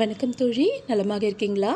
வணக்கம் தோழி நலமாக இருக்கீங்களா?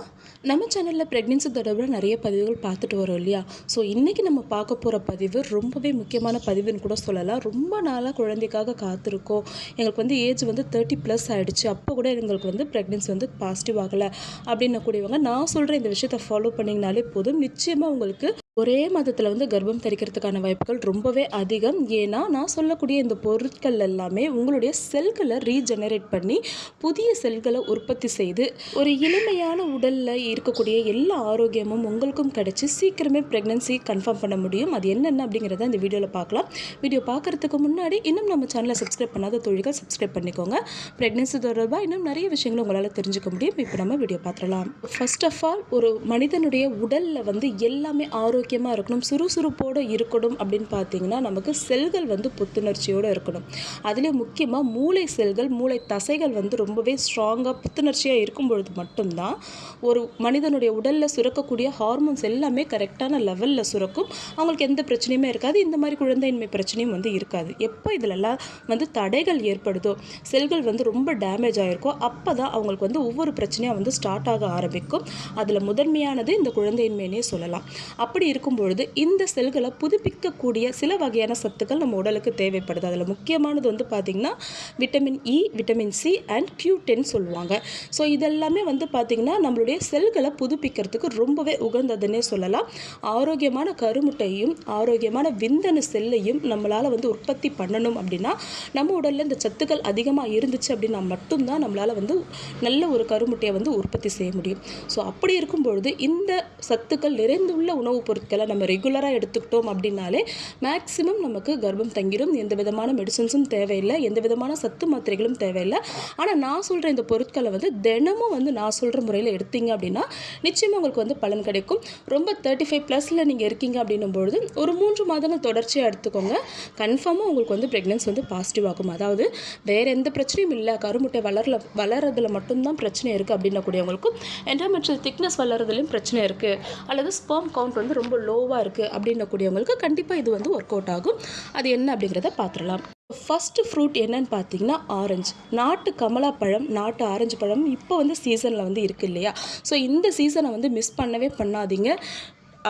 நம்ம சேனலில் ப்ரெக்னென்சி தொடர்பில் நிறைய பதிவுகள் பார்த்துட்டு வரோம் இல்லையா? ஸோ இன்றைக்கி நம்ம பார்க்க போகிற பதிவு ரொம்பவே முக்கியமான பதிவுன்னு கூட சொல்லலாம். ரொம்ப நாளாக குழந்தைக்காக காத்திருக்கோம். எங்களுக்கு வந்து ஏஜ் வந்து தேர்ட்டி ப்ளஸ் ஆகிடுச்சு அப்போ கூட எங்களுக்கு வந்து ப்ரெக்னென்சி வந்து பாசிட்டிவ் ஆகலை. அப்படின்னக்கூடியவங்க நான் சொல்கிற இந்த விஷயத்தை ஃபாலோ பண்ணிங்கனாலே போதும். நிச்சயமாக உங்களுக்கு ஒரே மாதத்தில் வந்து கர்ப்பம் தரிக்கிறதுக்கான வாய்ப்புகள் ரொம்பவே அதிகம். ஏன்னா நான் சொல்லக்கூடிய இந்த பொருட்கள் எல்லாமே உங்களுடைய செல்களை ரீஜெனரேட் பண்ணி புதிய செல்களை உற்பத்தி செய்து ஒரு இனிமையான உடலில் இருக்கக்கூடிய எல்லா ஆரோக்கியமும் உங்களுக்கும் கிடைச்சி சீக்கிரமே ப்ரெக்னன்சி கன்ஃபார்ம் பண்ண முடியும். அது என்னென்ன அப்படிங்கிறத இந்த வீடியோவில் பார்க்கலாம். வீடியோ பார்க்குறதுக்கு முன்னாடி இன்னும் நம்ம சேனலை சப்ஸ்கிரைப் பண்ணாத தொழில்கள் சப்ஸ்கிரைப் பண்ணிக்கோங்க. ப்ரெக்னன்சி தொடர்பாக இன்னும் நிறைய விஷயங்கள் உங்களால் தெரிஞ்சுக்க முடியும். இப்போ நம்ம வீடியோ பார்த்துடலாம். ஃபர்ஸ்ட் ஆஃப் ஆல் ஒரு மனிதனுடைய உடலில் வந்து எல்லாமே ஆரோக்கியமாக இருக்கணும் சுறுசுறுப்போடு இருக்கணும் அப்படின்னு பார்த்தீங்கன்னா நமக்கு செல்கள் வந்து புத்துணர்ச்சியோடு இருக்கணும். அதுலேயும் முக்கியமாக மூளை செல்கள் மூளை தசைகள் வந்து ரொம்பவே ஸ்ட்ராங்காக புத்துணர்ச்சியாக இருக்கும் பொழுது மட்டும்தான் ஒரு மனிதனுடைய உடலில் சுரக்கக்கூடிய ஹார்மோன்ஸ் எல்லாமே கரெக்டான லெவலில் சுரக்கும். அவங்களுக்கு எந்த பிரச்சனையுமே இருக்காது. இந்த மாதிரி குழந்தையின்மை பிரச்சனையும் வந்து இருக்காது. எப்போ இதிலெல்லாம் வந்து தடைகள் ஏற்படுதோ செல்கள் வந்து ரொம்ப டேமேஜ் ஆகிருக்கோ அப்போ தான் அவங்களுக்கு வந்து ஒவ்வொரு பிரச்சனையாக வந்து ஸ்டார்ட் ஆக ஆரம்பிக்கும். அதில் முதன்மையானது இந்த குழந்தையின்மைனே சொல்லலாம். அப்படி இருக்கும் பொழுது இந்த செல்களை புதுப்பிக்கக்கூடிய சில வகையான சத்துக்கள் நம்ம உடலுக்கு தேவைப்படுது. அதில் முக்கியமானது வந்து பார்த்திங்கன்னா vitamin E vitamin C and Q ten சொல்லுவாங்க. ஸோ இதெல்லாமே வந்து பார்த்திங்கன்னா நம்மளுடைய செல்களை புதுப்பிக்கிறதுக்கு ரொம்பவே உகந்ததுன்னே சொல்லலாம். ஆரோக்கியமான கருமுட்டையும் ஆரோக்கியமான விந்தணு செல்லையும் நம்மளால் வந்து உற்பத்தி பண்ணணும் அப்படின்னா நம்ம உடலில் இந்த சத்துக்கள் அதிகமாக இருந்துச்சு அப்படின்னா மட்டும்தான் நம்மளால் வந்து நல்ல ஒரு கருமுட்டையை வந்து உற்பத்தி செய்ய முடியும். ஸோ அப்படி இருக்கும் பொழுது இந்த சத்துக்கள் நிறைந்துள்ள உணவுப் பொருட்கள் நம்ம ரெகுலராக எடுத்துக்கிட்டோம் அப்படின்னாலே மேக்ஸிமம் நமக்கு கர்ப்பம் தங்கிடும் எந்த விதமான மெடிசன்ஸும் தேவையில்லை. எந்த விதமான சத்து மாத்திரைகளும் தேவையில்லை. ஆனால் நான் சொல்கிற இந்த பொருட்களை வந்து தினமும் வந்து நான் சொல்கிற முறையில் எடுத்தீங்க அப்படின்னா நிச்சயமாக உங்களுக்கு வந்து பலன் கிடைக்கும். ரொம்ப தேர்ட்டி ஃபைவ் ப்ளஸில் நீங்கள் இருக்கீங்க அப்படின்னும் பொழுது ஒரு மூன்று மாதங்கள் தொடர்ச்சியாக எடுத்துக்கோங்க. கன்ஃபார்மாக உங்களுக்கு வந்து ப்ரெக்னன்ஸ் வந்து பாசிட்டிவ் ஆகும். அதாவது வேறு எந்த பிரச்சனையும் இல்லை. கருமுட்டை வளரல வளரதில் மட்டும்தான் பிரச்சனை இருக்குது அப்படின்னக்கூடியவங்களுக்கும் என்டாமெட்ரியல் திக்னஸ் வளர்றதுலையும் பிரச்சனை இருக்குது அல்லது ஸ்பேம் கவுண்ட் வந்து ரொம்ப லோவாக இருக்குது அப்படின்னக்கூடியவங்களுக்கு கண்டிப்பாக இது வந்து ஒர்க் அவுட் ஆகும். அது என்ன அப்படிங்கிறத பார்த்துடலாம் ஃபஸ்ட்டு ஃப்ரூட் என்னன்னு பார்த்தீங்கன்னா ஆரஞ்சு நாட்டு கமலாப்பழம் நாட்டு ஆரஞ்சு பழம் இப்போ வந்து சீசனில் வந்து இருக்குது இல்லையா? ஸோ இந்த சீசனை வந்து மிஸ் பண்ணவே பண்ணாதீங்க.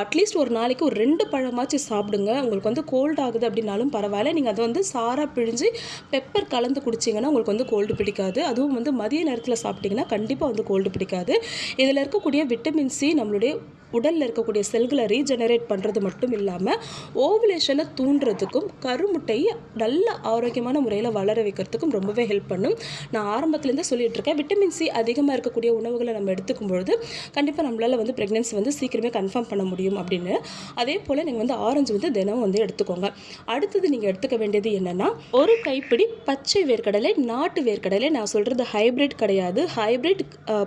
அட்லீஸ்ட் ஒரு நாளைக்கு ஒரு ரெண்டு பழமாச்சும் சாப்பிடுங்க. உங்களுக்கு வந்து கோல்டு ஆகுது அப்படின்னாலும் பரவாயில்ல. நீங்கள் அதை வந்து சாராக பிழிஞ்சு பெப்பர் கலந்து குடிச்சிங்கன்னா உங்களுக்கு வந்து கோல்டு பிடிக்காது. அதுவும் வந்து மதிய நேரத்தில் சாப்பிட்டிங்கன்னா கண்டிப்பாக வந்து கோல்டு பிடிக்காது. இதில் இருக்கக்கூடிய விட்டமின் சி நம்மளுடைய உடலில் இருக்கக்கூடிய செல்களை ரீஜெனரேட் பண்ணுறது மட்டும் இல்லாமல் ஓவுலேஷனை தூண்டுறதுக்கும் கருமுட்டையை நல்ல ஆரோக்கியமான முறையில் வளர வைக்கிறதுக்கும் ரொம்பவே ஹெல்ப் பண்ணும். நான் ஆரம்பத்துலேருந்தே சொல்லிட்டு இருக்கேன் விட்டமின் சி அதிகமாக இருக்கக்கூடிய உணவுகளை நம்ம எடுத்துக்கும் பொழுது கண்டிப்பாக நம்மளால் வந்து ப்ரெக்னென்சி வந்து சீக்கிரமே கன்ஃபார்ம் பண்ண முடியும் அப்படின்னு. அதே போல் நீங்கள் வந்து ஆரஞ்சு வந்து தினம் வந்து எடுத்துக்கோங்க. அடுத்தது நீங்கள் எடுத்துக்க வேண்டியது என்னென்னா ஒரு கைப்பிடி பச்சை வேர்க்கடலை நாட்டு வேர்க்கடலை. நான் சொல்கிறது ஹைப்ரிட் கிடையாது. ஹைப்ரிட்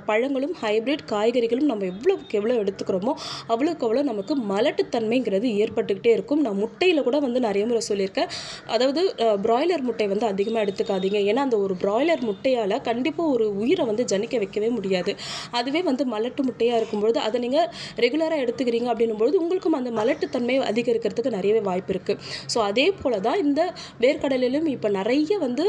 பழங்களும் ஹைப்ரிட் காய்கறிகளும் நம்ம எவ்வளோக்கு எவ்வளோ எடுத்துக்கிறோமோ அவ்வளோக்கு அவ்வளோ நமக்கு மலட்டுத்தன்மைங்கிறது ஏற்பட்டுக்கிட்டே இருக்கும். நான் முட்டையில் கூட வந்து நிறைய முறை சொல்லியிருக்கேன். அதாவது பிராய்லர் முட்டை வந்து அதிகமாக எடுத்துக்காதீங்க. ஏன்னா அந்த ஒரு பிராய்லர் முட்டையால் கண்டிப்பாக ஒரு உயிரை வந்து ஜனிக்க வைக்கவே முடியாது. அதுவே வந்து மலட்டு முட்டையாக இருக்கும்பொழுது அதை நீங்கள் ரெகுலராக எடுத்துக்கிறீங்க அப்படின்னும்பொழுது உங்களுக்கும் அந்த மலட்டுத்தன்மை அதிகரிக்கிறதுக்கு நிறையவே வாய்ப்பு இருக்குது ஸோ அதே போல் தான் இந்த வேர்க்கடலையிலும் இப்போ நிறைய வந்து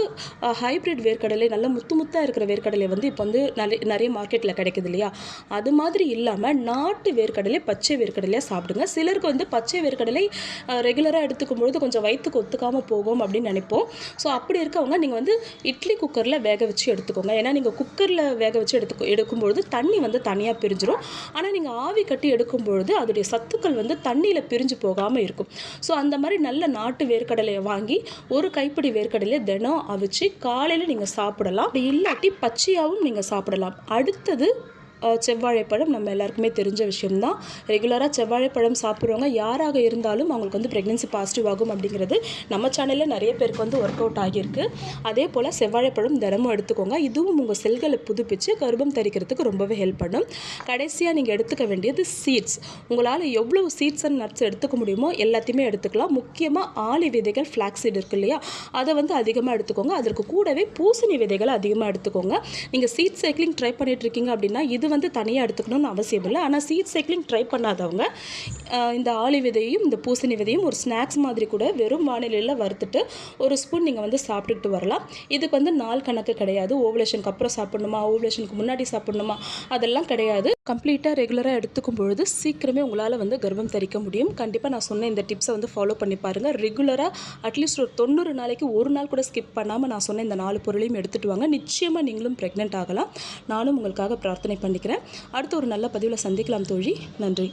ஹைப்ரிட் வேர்க்கடலை நல்ல முத்து முத்தாக இருக்கிற வேர்க்கடலை வந்து இப்போ வந்து நிறைய நிறைய மார்க்கெட்டில் கிடைக்குது இல்லையா? அது மாதிரி இல்லாமல் நாட்டு வேர்க்கடலை பச்சை வேர்க்கடலையாக சாப்பிடுங்க. சிலருக்கு வந்து பச்சை வேர்க்கடலை ரெகுலராக எடுத்துக்கும் பொழுது கொஞ்சம் வயிற்றுக்கு ஒத்துக்காமல் போகும் அப்படின்னு நினைப்போம். ஸோ அப்படி இருக்கவங்க நீங்கள் வந்து இட்லி குக்கரில் வேக வச்சு எடுத்துக்கோங்க. ஏன்னா நீங்கள் குக்கரில் வேக வச்சு எடுத்து எடுக்கும்பொழுது தண்ணி வந்து தனியாக பிரிஞ்சிடும் ஆனால் நீங்கள் ஆவி கட்டி எடுக்கும் பொழுது அதோடைய சத்துக்கள் வந்து தண்ணியில் பிரிஞ்சு போகாமல் இருக்கும். ஸோ அந்த மாதிரி நல்ல நாட்டு வேர்க்கடலையை வாங்கி ஒரு கைப்பிடி வேர்க்கடலையை தினம் அவிச்சு காலையில் நீங்கள் சாப்பிடலாம். அப்படி இல்லாட்டி பச்சையாகவும் நீங்கள் சாப்பிடலாம். அடுத்தது செவ்வாழைப்பழம் நம்ம எல்லாருக்குமே தெரிஞ்ச விஷயம்தான். ரெகுலராக செவ்வாழைப்பழம் சாப்பிட்றவங்க யாராக இருந்தாலும் அவங்களுக்கு வந்து ப்ரெக்னென்சி பாசிட்டிவ் ஆகும் அப்படிங்கிறது நம்ம சேனலில் நிறைய பேருக்கு வந்து ஒர்க் அவுட் ஆகியிருக்கு. அதே போல் செவ்வாழைப்பழம் தினமும் எடுத்துக்கோங்க. இதுவும் உங்கள் செல்களை புதுப்பிச்சு கர்ப்பம் தரிக்கிறதுக்கு ரொம்பவே ஹெல்ப் பண்ணும். கடைசியாக நீங்கள் எடுத்துக்க வேண்டியது சீட்ஸ் உங்களால் எவ்வளோ சீட்ஸ் அண்ட் நட்ஸ் எடுத்துக்க முடியுமோ எல்லாத்தையுமே எடுத்துக்கலாம். முக்கியமாக ஆலி விதைகள் ஃப்ளாக்ஸீட் இருக்கு இல்லையா? அதை வந்து அதிகமாக எடுத்துக்கோங்க. அதற்கு கூடவே பூசணி விதைகளை அதிகமாக எடுத்துக்கோங்க. நீங்கள் சீட் சைக்கிளிங் ட்ரை பண்ணிட்டு இருக்கீங்க அப்படின்னா இது வந்து தனியாக எடுத்துக்கணும்னு அவசியம் இல்லை. ஆனால் சீட் சைக்கிளிங் ட்ரை பண்ணாதவங்க இந்த ஆளி விதையும் இந்த பூசணி விதையும் ஒரு ஸ்நாக்ஸ் மாதிரி கூட வெறும் வானிலையில் வறுத்துட்டு ஒரு ஸ்பூன் நீங்கள் வந்து சாப்பிட்டுட்டு வரலாம். இதுக்கு வந்து நாள் கணக்கு கிடையாது. ஓவலேஷனுக்கு அப்புறம் சாப்பிட்ணுமா? ஓவலேஷனுக்கு முன்னாடி சாப்பிட்ணுமா? அதெல்லாம் கிடையாது. கம்ப்ளீட்டாக ரெகுலராக எடுத்துக்கும் பொழுது சீக்கிரமே உங்களால் வந்து கர்ப்பம் தரிக்க முடியும். கண்டிப்பாக நான் சொன்ன இந்த டிப்ஸை வந்து ஃபாலோ பண்ணி பாருங்கள் ரெகுலராக அட்லீஸ்ட் ஒரு தொண்ணூறு நாளைக்கு ஒரு நாள் கூட ஸ்கிப் பண்ணாமல் நான் சொன்ன இந்த நாலு பொருளையும் எடுத்துகிட்டு வாங்க. நிச்சயமாக நீங்களும் ப்ரெக்னென்ட் ஆகலாம். நானும் உங்களுக்காக பிரார்த்தனை பண்ணிக்கிறேன். அடுத்த ஒரு நல்ல பதிவில் சந்திக்கலாம் தோழி. நன்றி.